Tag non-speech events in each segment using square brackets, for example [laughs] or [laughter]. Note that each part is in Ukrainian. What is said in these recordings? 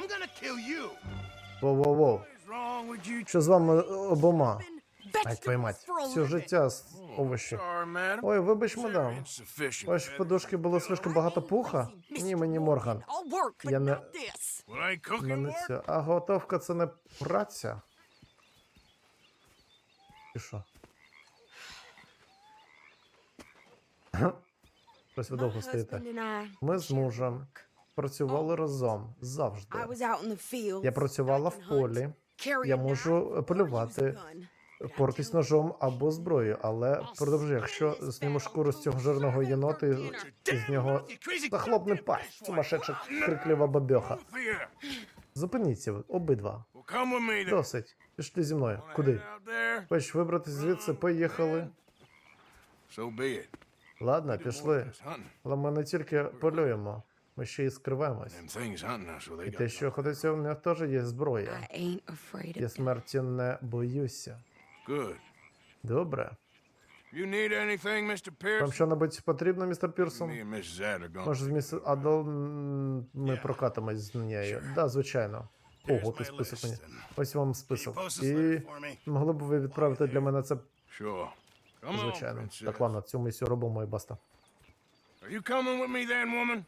I'm gonna kill you. Воу-воу-воу. Що з вами е, обома? Ай, твою. Все життя з овочі. Ой, вибач, мадам. Ваші подушки було слишком багато пуха? Ні, мені Морган. Я не- Мене це. А готовка це не праця. І що? Щось ви довго стоїте. Ми з мужем працювали разом завжди. Я працювала в полі, я можу полювати, use a портись ножом або зброєю, але продовжуй, якщо зніму шкуру з цього жирного єнота, і з нього захлопне пасть, сумасшедша криклива бабьоха. Зупиніться обидва. Досить. Пішли зі мною. Куди? There? Вибрати звідси, поїхали. Ладно, пішли. Але ми не тільки полюємо, ми ще й скриваємось. І те, що ходиться, у них теж є зброя. Я смерті не боюся. good. Добре. You need anything, Mr. Вам що-небудь потрібно, містер Пірсон? Може, з міс Адел м, ми прокатимось з нею. Да, звичайно. Ого, ти список мені. Ось вам список. І могли б ви відправити для мене це, Sure. Звичайно. Так, ладно, цю місію робимо і баста. Are you coming with me then, woman?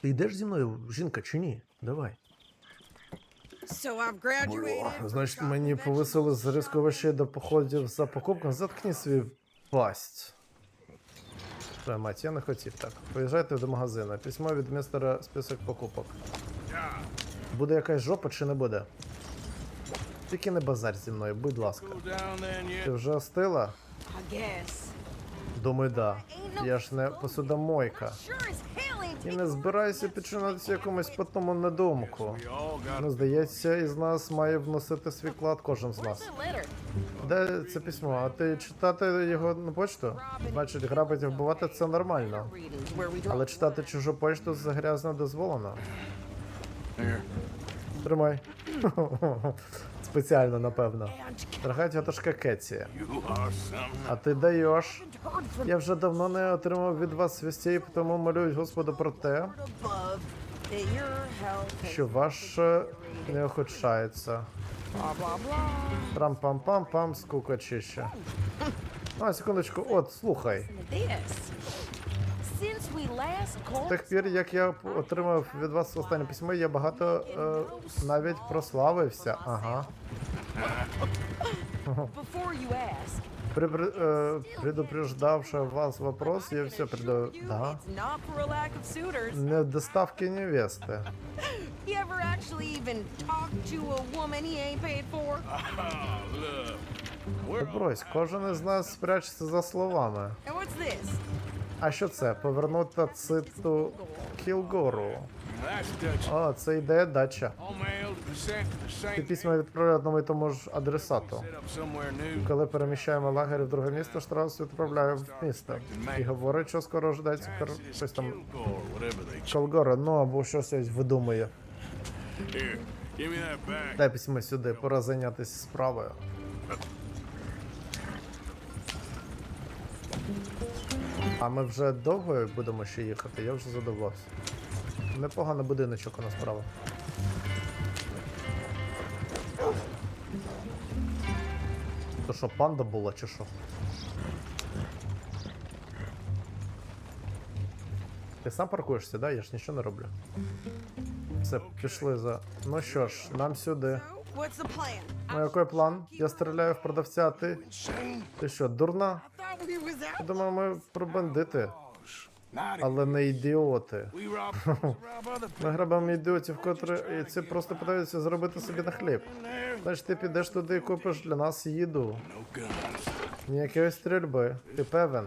Ти йдеш зі мною, жінка, чи ні? Давай. So I've Значить, мені повисили з рисковища до походів за покупками. Заткни свій пасть. Твоя мать, я не хотів так. Поїжджайте до магазину. Письмо від містера список покупок. Буде якась жопа чи не буде? Тільки не базар зі мною, будь ласка. Ти вже остила? Думаю, да. Я ж не посудомойка. І не збирайся підчинатися якомусь потному недумку. Ну, здається, із нас має вносити свій вклад кожен з нас. Де це письмо? А ти читати його на почту? Значить, грабити і вбивати це нормально. Але читати чужу почту загрязно дозволено. Тримай. Спеціально, напевно. You are something. А ти даєш. Я вже давно не отримав від вас свістей, тому молюсь Господу про те, що ваше не охочається. Трам-пам-пам-пам, скукачище. А, секундочку, от, слухай. З тих пір, як я отримав від вас останнє письмо, я багато е, навіть прославився. Ага. При, при, е, предупреждавши вас вопрос, я все приду. Да. Не доставки? Oh. Брось, кожен із нас спрячеться за словами. А що це? Повернути циту Кілгору. О, це ідея дача. Same письма відправляють одному і тому ж адресату. Коли переміщаємо лагерь в друге місто, Штраус відправляє в місто. І говорить, що скоро ожидається кор... щось там Колгора, ну або щось ось видумує. Дай письмо сюди, пора зайнятися справою. А ми вже довго будемо ще їхати, я вже задовбався. Непоганий будиночок у нас справа. То що, панда була чи що? Ти сам паркуєшся, да? Я ж нічого не роблю. Все, пішли за. Ну що ж, нам сюди. Ну який план? Я стріляю в продавця, а ти. Ти що, дурна? Я думаю, ми про бандити, але не ідіоти. [laughs] Ми грабимо ідіотів, котрі і ці просто питаються заробити собі на хліб. Значить, ти підеш туди і купиш для нас їду. Ніякої стрільби. Ти певен?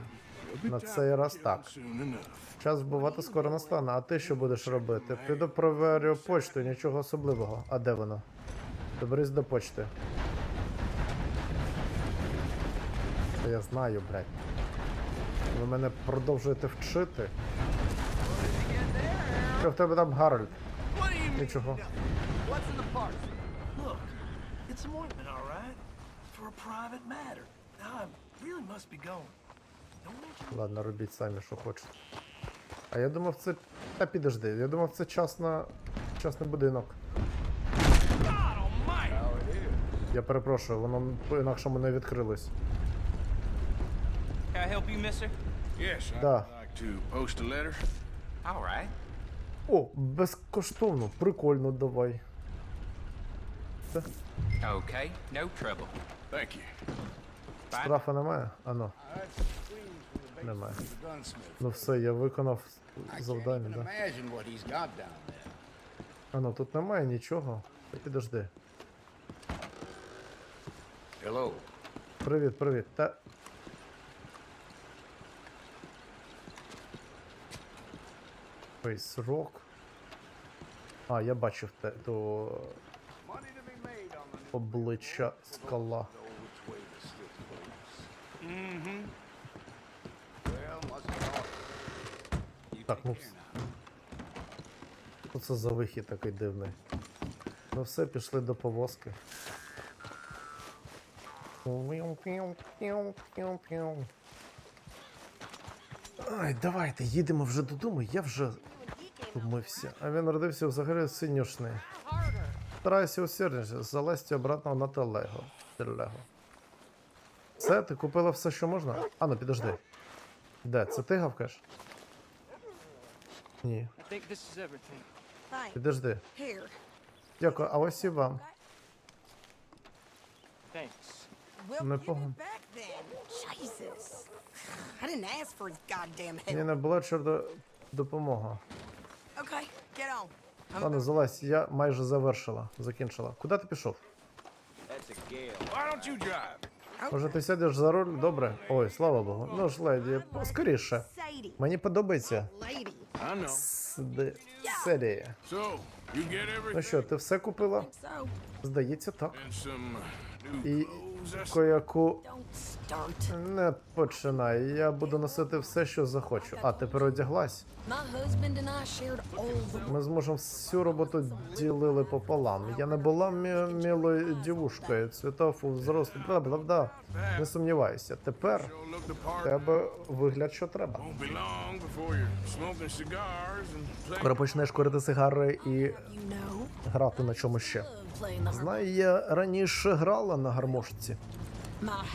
На цей раз так. Час вбивати скоро настане. А ти що будеш робити? Піду проверю почту, нічого особливого. А де воно? Доберись до почти. Та я знаю, блядь. Ви мене продовжуєте вчити. Що в тебе там Гарольд? Нічого. It's an ointment, all right, for. Ладно, робіть самі, що хочете. А я думав, це. Та підожди, я думав, це час на Частний будинок. Я перепрошую, воно по-інакшому не відкрилось. Can I help you, mister? Yes, I'd Да. like to post a letter. All right. О, безкоштовно, прикольно, давай. Okay, no trouble. Thank you. Штрафа немає? А ну, немає. Ну все, я виконав завдання, да. imagine what he's got down there. А ну тут немає нічого. Та підожди. Hello. Привіт, привіт. Та. Фейсрок. А, я бачив те, то обличчя скала. Так, ну. Що це за вихід такий дивний? Ну все, пішли до повозки. Ай, давайте, їдемо вже додому, я вже вмився. А він родився взагалі синюшний. Старайся усердніше, залазьте обратно на телего. Телего. Це, ти купила все, що можна? А ну підожди. Де, це ти гавкаєш? Ні. Підожди. Дякую, а ось і вам. Thanks. Well, No give problem. it Ладно, залазь, я майже завершила, закінчила. Куди ти пішов? Може, ти сядеш за руль? Добре. Ой, слава Богу. Ну ж, леді, скоріше. Мені подобається. Сди- серія. Ну що, ти все купила? Здається, так. І кояку don't не починай. Я буду носити все, що захочу. А, тепер одяглась. Ми з мужем всю роботу ділили пополам. Я не була мілою дівушкою, цвітов у взрослі, бла бла бла. Не сумнівайся. Тепер тебе вигляд, що треба. Скоро почнеш курити сигари і грати на чому ще. Знаю, я раніше грала на гармошці.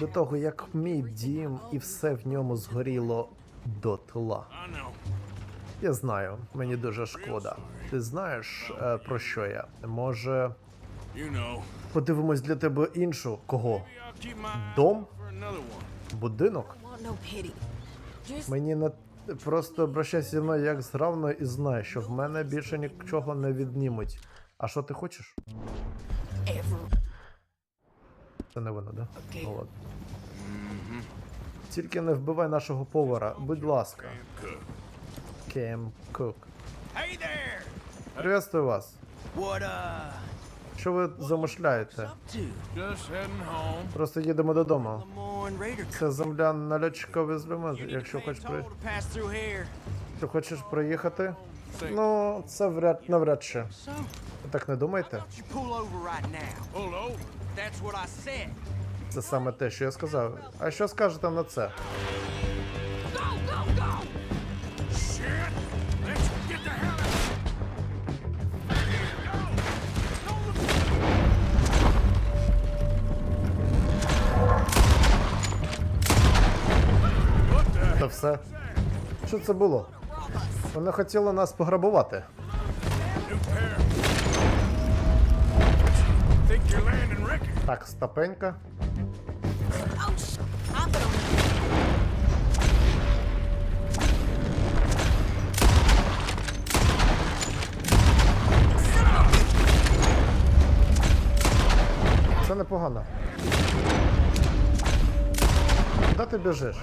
До того, як мій дім і все в ньому згоріло дотла. I know. Я знаю, мені дуже шкода. Ти знаєш, е, про що я? Може, подивимось для тебе іншу кого? Дом? Будинок? Мені не просто обращайся зі мною як з равною і знай, що в мене більше нічого не віднімуть. А що ти хочеш? Це не воно, да? Ну, ладно. Тільки не вбивай нашого повара, будь ласка. Кем Кук. Приветствую вас. Що ви замишляєте? Просто їдемо додому. Це земля на льотчикові зльоми, якщо хочеш при... Якщо хочеш проїхати. Ну, це вряд навряд чи. Так не думаєте? Це саме те, що я сказав. А що скажете на це? Це все. Що це було? Вони хотіли нас пограбувати. Так. Oh, gonna. Це непогано. Куди ти your.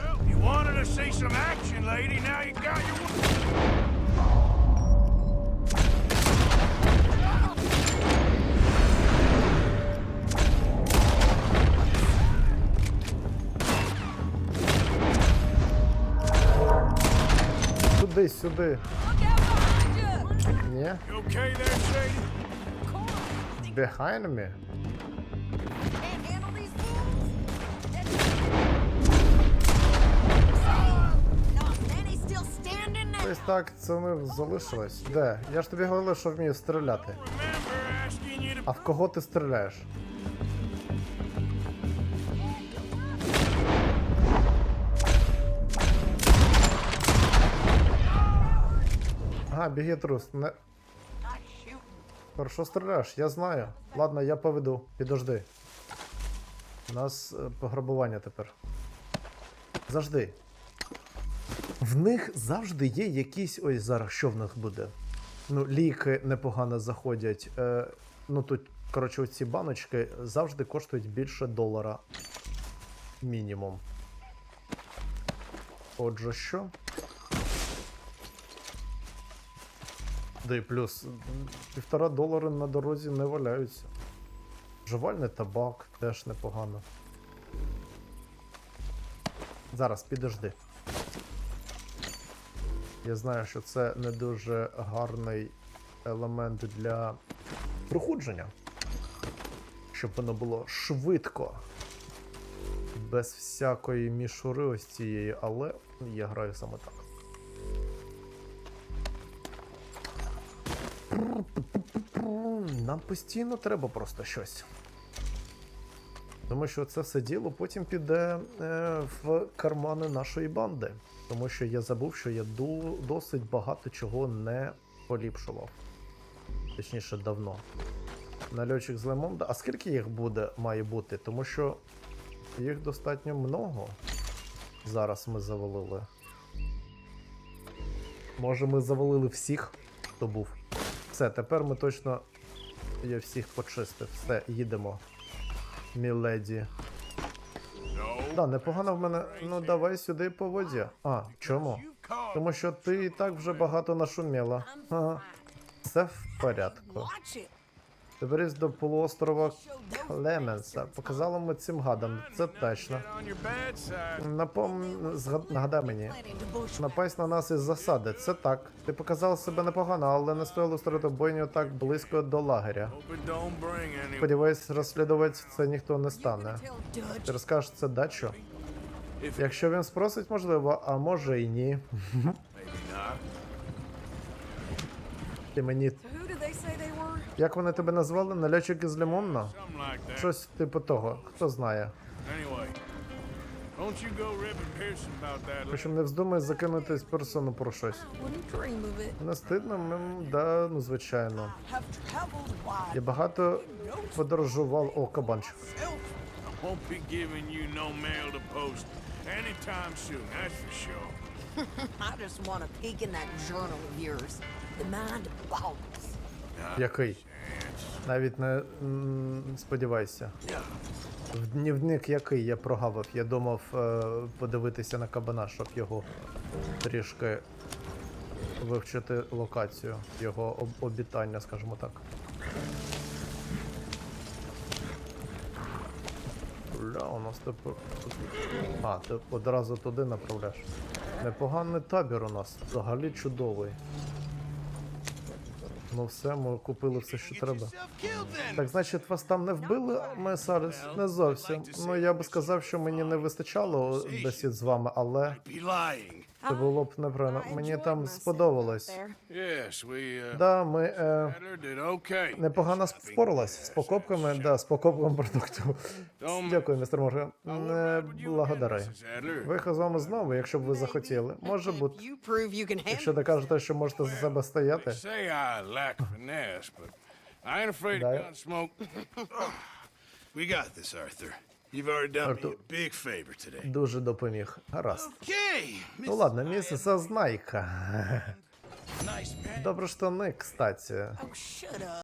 No, Nanny's still standing now. Ось так це ми залишилось. Де? Я ж тобі говорив, що вмію стріляти. А в кого ти стріляєш? Ага, біги трус. Не... Хорошо стріляєш, я знаю. Ладно, я поведу. Підожди. У нас е, пограбування тепер. Завжди. В них завжди є якісь. Ой, зараз що в них буде? Ну, ліки непогано заходять. Е, ну тут, коротше, оці баночки завжди коштують більше долара. Мінімум. Отже, що? Да і плюс півтора долари на дорозі не валяються. Жувальний табак теж непогано. Зараз підожди. Я знаю, що це не дуже гарний елемент для проходження. Щоб воно було швидко. Без всякої мішури ось цієї, але я граю саме так. Нам постійно треба просто щось. Тому що це все діло потім піде е, в кармани нашої банди. Тому що я забув, що я досить багато чого не поліпшував. Точніше, давно. Нальотчик з Лемонда. А скільки їх буде, має бути? Тому що їх достатньо много. Зараз ми завалили. Може, ми завалили всіх, хто був. Все, тепер ми точно. Я всіх почистив. Все, їдемо. Міледі. Да, непогано в мене. Ну давай сюди по воді. А, чому? Тому що ти і так вже багато нашуміла. Ага. Все в порядку. Доберись до полуострова Клеменса. Показала ми цим гадам. Це точно. Напом... згад- Нагадай мені. Напасть на нас із засади. Це так. Ти показав себе непогано, але не стоїло створити бойню так близько до лагеря. Сподіваюсь, розслідувати це ніхто не стане. Ти розкажеш це дачу? Якщо він спросить, можливо, а може і ні. Ти мені. Як вони тебе назвали? Нальотчик із лимонна? Щось типу того. Хто знає. Причому не вздумай закинутись персону про щось. Не стидно, М, да, ну звичайно. Я багато подорожував. О, кабанчик. I to anytime soon, that's for sure. Just want a peek in that journal of yours. The mind boggles. Який? Навіть не сподівайся. Днівник який я прогавив. Я думав е, подивитися на кабана, щоб його трішки вивчити локацію, його об- обітання, скажімо так. Бля, у нас тепер. А, ти одразу туди направляєш. Непоганий табір у нас, взагалі чудовий. Ну все, ми купили все, що треба. Так, значить, вас там не вбили, Месарес? Не зовсім. Ну я би сказав, що мені не вистачало бесід з вами, але. Це було б неправильно. I Мені там сподобалось. uh, Да, ми е, непогано спорились з покупками, да, з покупком продуктів. Don't- Дякую, містер Морган. Не. Adler? Виїхав з вами знову, якщо б ви захотіли. Може бути. Якщо докажете, що можете за себе стояти. Smoke. [coughs] we got this, Arthur. You've already done me a big favor today. Дуже допоміг. Гаразд. Okay, Ну ладно, місце Зазнайка. nice man. Добре штани, кстати. Oh, shut up.